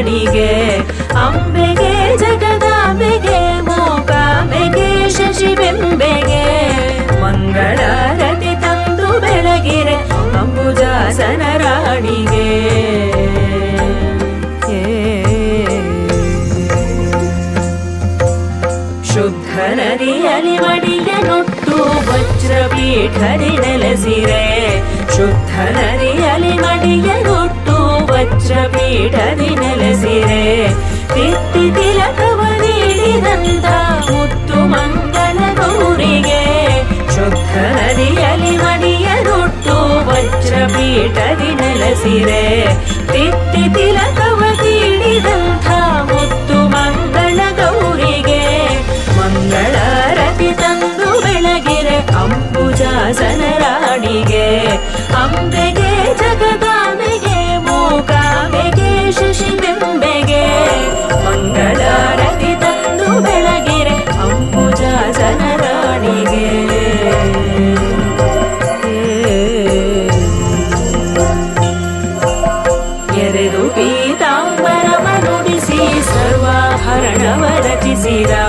ಕಾಡಿಗೆ ಅಂಬೆಗೆ, ಜಗದಾಂಬೆಗೆ, ಮೋಕಾಂಬೆಗೆ, ಶಶಿಬೆಂಬೆಗೆ. ಮಂಗಳ ರತಿ ತಂದು ಬೆಳಗಿರೆ ಅಂಬುಜಾಸನ ರಾಣಿಗೆ. ಶುದ್ಧ ನದಿಯಲ್ಲಿ ಮಡಿಗೆ ನೊಟ್ಟು ವಜ್ರಪೀಠದಿ ನೆಲೆಸಿರೆ. ಶುದ್ಧ ನದಿಯಲ್ಲಿ ಮಡಿಗೆ ಪೀಠದಿ ನೆಲೆಸಿರೆ. ತಿತ್ತಿ ತಿಲಕವ ನೀಡಿದಂತ ಮುತ್ತು ಮಂಗಲ ಗೌರಿಗೆ ಶುದ್ಧ ನದಿಯಲ್ಲಿ ಮಡಿಯಗೊಟ್ಟು ವಜ್ರ ಪೀಠದಿ ನೆಲೆಸಿರೆ. ತಿತ್ತಿ ತಿಲಕವ पीताम्बरमनुडिसि सर्वाभरणवदति सिरा